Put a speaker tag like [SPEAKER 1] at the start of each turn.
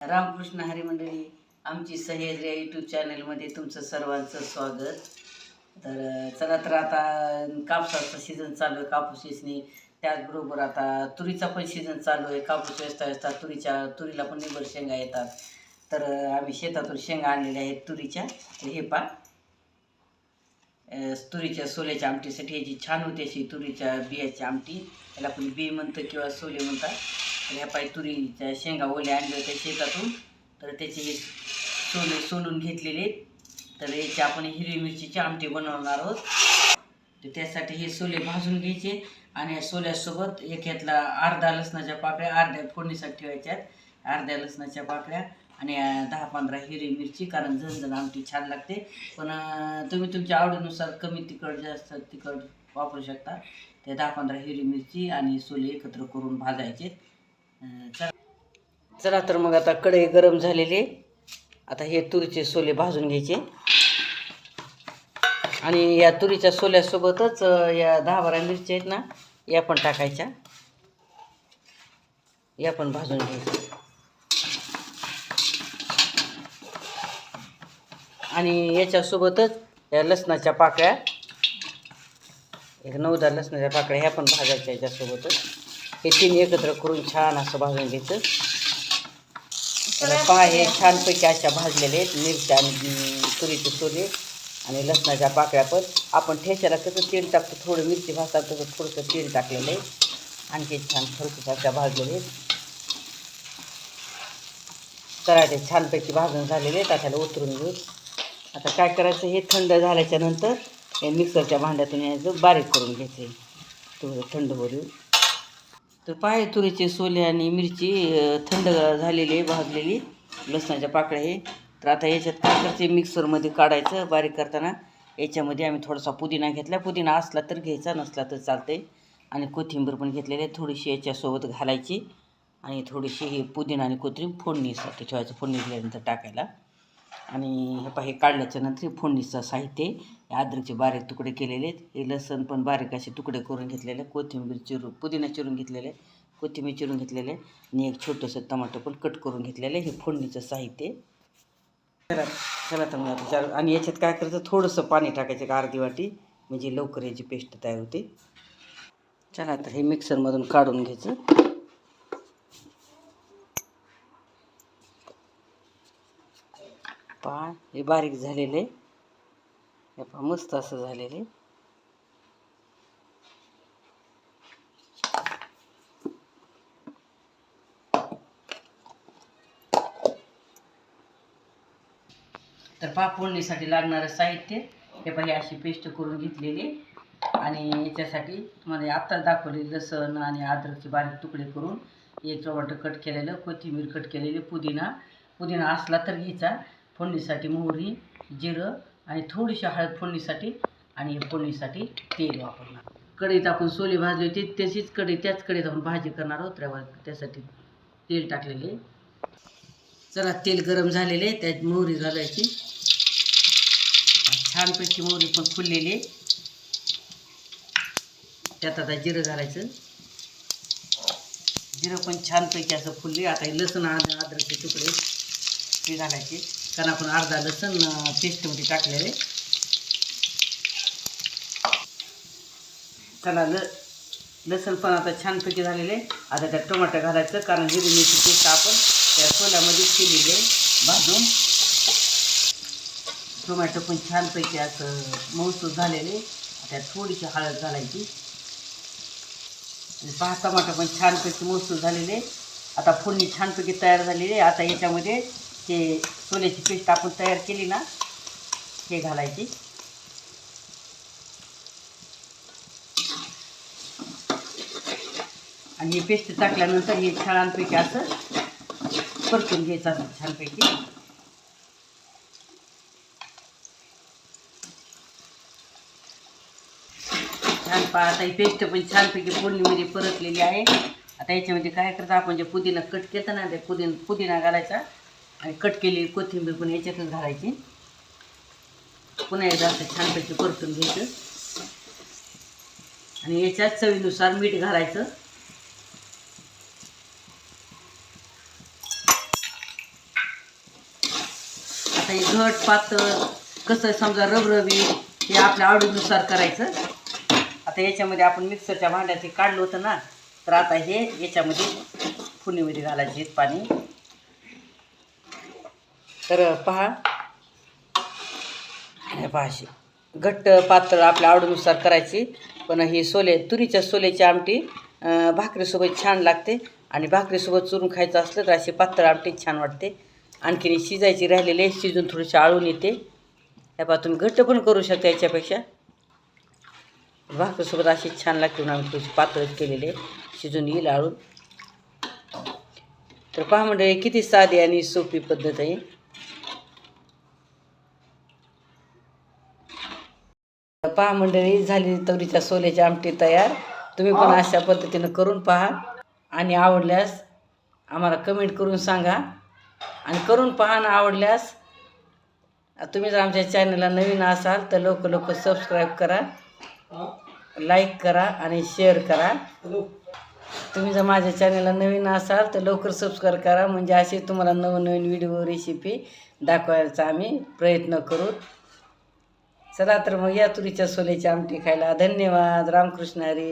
[SPEAKER 1] रामकृष्ण हरी मंडळी आमची सह्याद्री या यूट्यूब चॅनलमध्ये तुमचं सर्वांचं स्वागत. तर चला तर आता कापसाचा सीझन चालू आहे कापूस वेचणी. त्याचबरोबर आता तुरीचा पण सीझन चालू आहे कापूस वेचता वेचता तुरीच्या तुरीला पण निबर शेंगा येतात. तर आम्ही शेतातून शेंगा आणलेल्या आहेत तुरीच्या. हे पा तुरीच्या सोल्याच्या आमटीसाठी याची छान होती अशी तुरीच्या बियाची आमटी. त्याला आपण बी म्हणतं किंवा सोले म्हणतात. या पाय तुरीच्या शेंगा ओल्या आणल्या होत्या शेतातून तर त्याचे हे सोले सोलून घेतलेले तर याची आपण हिरवी मिरचीची आमटी बनवणार आहोत. तर त्यासाठी हे सोले भाजून घ्यायचे आणि या सोल्यासोबत एक यातला अर्धा लसणाच्या पाकळ्या अर्ध्या फोडणीसाठी ठेवायच्यात. अर्ध्या लसणाच्या पाकळ्या आणि दहा पंधरा हिरवी मिरची कारण झणझण आमटी छान लागते. पण तुम्ही तुमच्या आवडीनुसार कमी तिखट जास्त तिखट वापरू शकता. ते दहा पंधरा हिरवी मिरची आणि सोले एकत्र करून भाजायचे चला तर मग आता कढई गरम झालेली आता हे तुरीचे सोले भाजून घ्यायचे. आणि या तुरीच्या सोल्यासोबतच या दहा बारा मिरच्या आहेत ना या पण टाकायच्या. या पण भाजून घ्यायच्या. आणि याच्यासोबतच या लसणाच्या पाकळ्या. एक नऊ दहा लसणाच्या पाकळ्या ह्या पण भाजायच्या याच्यासोबतच. हे तीन एकत्र करून छान असं भाजून घ्यायचं. त्याला पाय हे छानपैकी अशा भाजलेले आहेत मिरच्या आणि तुरीचे तुरी आणि लसणाच्या पाकळ्या पण. आपण ठेच्याला कसं तेल टाकतो थोडं मिरची भाजतात तसं थोडंसं तेल टाकलेलं आहे. आणखी छान खरपूस अशा भाजलेले आहेत. तर छानपैकी भाजून झालेले आहेत आता त्याला उतरून घेऊ. आता काय करायचं हे थंड झाल्याच्यानंतर हे मिक्सरच्या भांड्यातून यायचं बारीक करून घ्यायचं. थोडं थंड होईल. तर पाय तुरीचे सोले आणि मिरची थंड झालेली आहे भाजलेली. लसणाच्या पाकळ्या हे. तर आता याच्यात काय करते मिक्सरमध्ये काढायचं बारीक करताना. याच्यामध्ये आम्ही थोडासा पुदिना घेतला. पुदिना असला तर घ्यायचा नसला तर चालते आणि कोथिंबीर पण घेतलेली आहे. थोडीशी याच्यासोबत घालायची. आणि थोडीशी हे पुदिना आणि कोथिंबीर फोडणीसाठी ठेवायचं फोडणी दिल्यानंतर टाकायला. आणि हे पा हे काढल्याच्या नंतर हे फोडणीचं साहित्य आहे. हे अद्रकचे बारीक तुकडे केलेले आहेत हे लसण पण बारीक असे तुकडे करून घेतलेले आहे. कोथिंबीर चिरून पुदिना चिरून घेतलेले आहे. कोथिंबीर चिरून घेतलेले आहे. आणि एक छोटंसं टमाटो पण कट करून घेतलेलं आहे हे फोडणीचं साहित्य चला चला तर मग चार आणि याच्यात काय करायचं थोडंसं पाणी टाकायचं एक अर्धी वाटी म्हणजे लवकर याची पेस्ट तयार होते चला तर हे मिक्सरमधून काढून घ्यायचं पहा हे बारीक झालेले. हे पहा मस्त असं झालेले. तर पा फोडणीसाठी लागणारं साहित्य हे पहा अशी पेस्ट करून घेतलेली. आणि याच्यासाठी तुम्हाला आत्ताच दाखवले लसण आणि अद्रकचे बारीक तुकडे करून एक टोमॅटो कट केलेलं कोथिंबीर कट केलेली पुदिना. पुदिना असला तर घ्यायचा. फोडणीसाठी मोहरी जिरं आणि थोडीशी हळद फोडणीसाठी आणि फोडणीसाठी तेल वापरणार. कढईत आपण सोले भाजले होते त्याचीच कढई त्याच कढईत आपण भाजी करणार आहोत. त्यावर त्यासाठी तेल टाकलेले चला तेल गरम झालेले त्यात मोहरी घालायची. छानपैकी मोहरी पण फुललेली आहे. त्यात आता जिरं घालायचं. जिरं पण छानपैकी असं फुलले. आता हे लसण आणि अद्रकचे तुकडे ते घालायचे. कारण आपण अर्धा लसूण पेस्टमध्ये टाकलेले. चला ल लसूण पण आता छानपैकी झालेले. आता त्यात टोमॅटो घालायचं कारण हिरवी मिरची पेस्ट आपण त्या सोल्यामध्ये केलेली आहे भाजून. टोमॅटो पण छानपैकी असं मऊसूस झालेले. त्यात थोडीशी हळद घालायची. आणि पहा टमाटर पण छानपैकी मऊसूस झालेले. आता फोडणी छानपैकी तयार झालेली आहे. आता याच्यामध्ये हे सोल्याची पेस्ट आपण तयार केली ना हे घालायची. आणि हे पेस्ट टाकल्यानंतर हे छानपैकी असं परतून घ्यायचं असं छानपैकी. छान पहा आता ही पेस्ट पण छानपैकी फोडणीमध्ये परतलेली आहे. आता याच्यामध्ये काय करता आपण जे पुदिना कट केलं ना ते पुदिना पुदिना घालायचा. आणि कट केलेली कोथिंबीर पण याच्यातच घालायची. पुन्हा एकदा असं छानपैकी परतून घ्यायचं. आणि याच्यात चवीनुसार मीठ घालायचं. आता हे घट पातळ कसं समजा रबरबी हे आपल्या आवडीनुसार करायचं. आता याच्यामध्ये आपण मिक्सरच्या भांड्यात हे काढलं होतं ना तर आता हे याच्यामध्ये फुनीमध्ये घालायचे पाणी. तर पहा. हे घट्ट पातळ आपल्या आवडीनुसार करायची. पण ही सोले तुरीच्या सोल्याची आमटी भाकरीसोबत छान लागते. आणि भाकरीसोबत चुरून खायचं असलं तर अशी पातळ आमटी छान वाटते. आणखीन शिजायची राहिलेले शिजून थोडीशी आळून येते. हे पहा तुम्ही घट्ट पण करू शकता याच्यापेक्षा. भाकरीसोबत अशी छान लागते म्हणून आम्ही थोडीशी पातळच केलेले शिजून येईल आळून. तर पहा म्हणजे किती साधी आणि सोपी पद्धत आहे. पहा मंडळी झाली तवरीच्या सोल्याची आमटी तयार. तुम्ही पण अशा पद्धतीनं करून पहा आणि आवडल्यास आम्हाला कमेंट करून सांगा. आणि करून पहा ना आवडल्यास तुम्ही जर आमच्या चॅनलला नवीन असाल तर लवकर लवकर सबस्क्राईब करा लाईक करा आणि शेअर करा. तुम्ही जर माझ्या चॅनलला नवीन असाल तर लवकर सबस्क्राईब करा. म्हणजे असे तुम्हाला नवनवीन व्हिडिओ रेसिपी दाखवायचा आम्ही प्रयत्न करू. चला तर मग या तुरीच्या सोल्याची आमटी खायला. धन्यवाद. रामकृष्ण हरी.